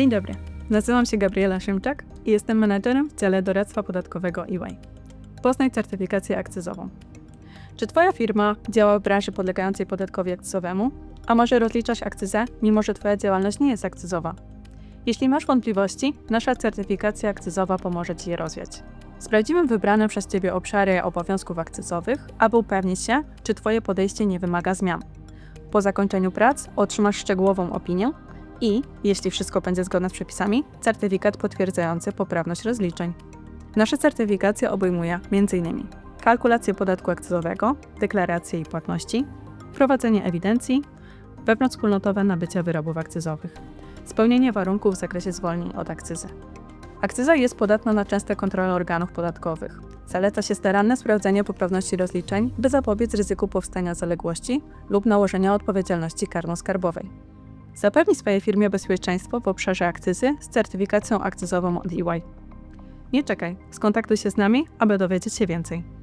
Dzień dobry, nazywam się Gabriela Szymczak i jestem menadżerem w dziale doradztwa podatkowego EY. Poznaj certyfikację akcyzową. Czy Twoja firma działa w branży podlegającej podatkowi akcyzowemu, a może rozliczasz akcyzę, mimo że Twoja działalność nie jest akcyzowa? Jeśli masz wątpliwości, nasza certyfikacja akcyzowa pomoże Ci je rozwiać. Sprawdzimy wybrane przez Ciebie obszary obowiązków akcyzowych, aby upewnić się, czy Twoje podejście nie wymaga zmian. Po zakończeniu prac otrzymasz szczegółową opinię i, jeśli wszystko będzie zgodne z przepisami, certyfikat potwierdzający poprawność rozliczeń. Nasza certyfikacja obejmuje m.in. kalkulację podatku akcyzowego, deklaracje i płatności, prowadzenie ewidencji, wewnątrzwspólnotowe nabycie wyrobów akcyzowych, spełnienie warunków w zakresie zwolnień od akcyzy. Akcyza jest podatna na częste kontrole organów podatkowych. Zaleca się staranne sprawdzenie poprawności rozliczeń, by zapobiec ryzyku powstania zaległości lub nałożenia odpowiedzialności karno-skarbowej. Zapewnij swojej firmie bezpieczeństwo w obszarze akcyzy z certyfikacją akcyzową od EY. Nie czekaj, skontaktuj się z nami, aby dowiedzieć się więcej.